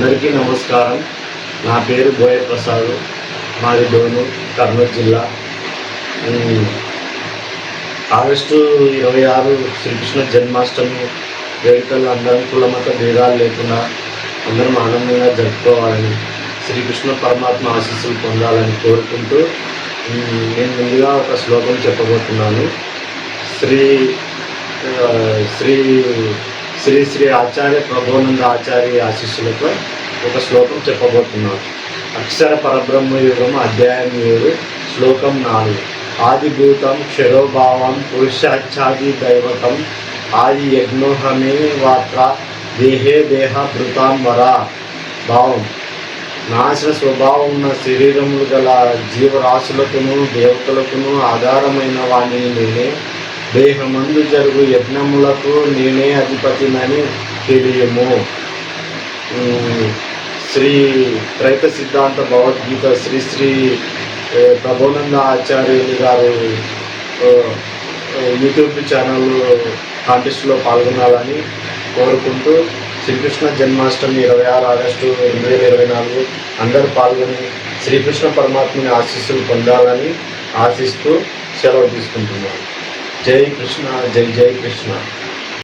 అందరికీ నమస్కారం. నా పేరు బోయ ప్రసాద్ మాది డోను కర్నూలు జిల్లా. ఆగస్టు ఇరవై ఆరు శ్రీకృష్ణ జన్మాష్టమి వేడుకలు అందరం కులమత భేదాలు లేకుండా అందరం ఆనందంగా జరుపుకోవాలని శ్రీకృష్ణ పరమాత్మ ఆశీస్సులు పొందాలని కోరుకుంటూ నేను ముందుగా ఒక శ్లోకం చెప్పబోతున్నాను. శ్రీ శ్రీ శ్రీ శ్రీ ఆచార్య ప్రభోనంద ఆచార్య ఆశీస్సులతో ఒక శ్లోకం చెప్పబోతున్నాను. అక్షర పరబ్రహ్మ యుగం అధ్యాయం ఏడు శ్లోకం నాలుగు. ఆదిభూతం క్షరోభావం పురుషాచ్ఛాది దైవతం ఆది యజ్ఞోహమే వాత్ర దేహే దేహ భృతాం వరా. భావం. నాశన స్వభావం ఉన్న శరీరములు గల జీవరాశులకును దేవతలకును ఆధారమైన వాణిని నేనే. దేహమందు జరుగు యజ్ఞములకు నేనే అధిపతినని తెలియము. శ్రీ త్రైత సిద్ధాంత భగవద్గీత శ్రీ శ్రీ ఏ, ప్రభోనంద ఆచార్యులు గారు యూట్యూబ్ ఛానల్ కాంటెస్ట్లో పాల్గొనాలని కోరుకుంటూ శ్రీకృష్ణ జన్మాష్టమి ఇరవై ఆరు ఆగస్టు రెండు వేల ఇరవై నాలుగు అందరూ పాల్గొని శ్రీకృష్ణ పరమాత్మని ఆశీస్సులు పొందాలని ఆశిస్తూ సెలవు తీసుకుంటున్నాను. જય કૃષ્ણ જય જય કૃષ્ણ.